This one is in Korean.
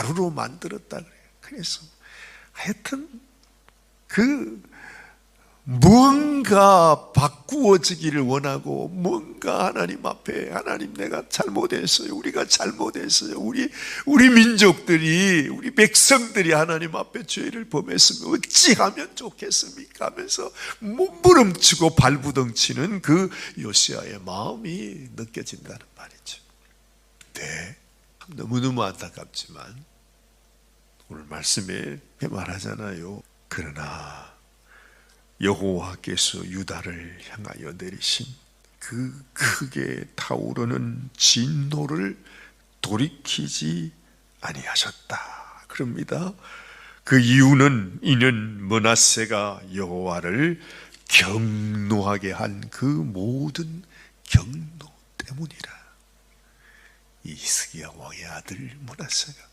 가루로 만들었다 그래요. 그래서 하여튼 그 무언가 바꾸어지기를 원하고 뭔가 하나님 앞에 하나님 내가 잘못했어요. 우리가 잘못했어요. 우리 우리 민족들이 우리 백성들이 하나님 앞에 죄를 범했으면 어찌하면 좋겠습니까? 하면서 몸부림치고 발부덩치는 그 요시아의 마음이 느껴진다는 말이죠. 네. 너무너무 안타깝지만 오늘 말씀에 말하잖아요. 그러나 여호와께서 유다를 향하여 내리신 그 크게 타오르는 진노를 돌이키지 아니하셨다. 그럽니다. 그 이유는 이는 머나세가 여호와를 경노하게 한 그 모든 경노 때문이라. 이 스기야 왕의 아들 머나세가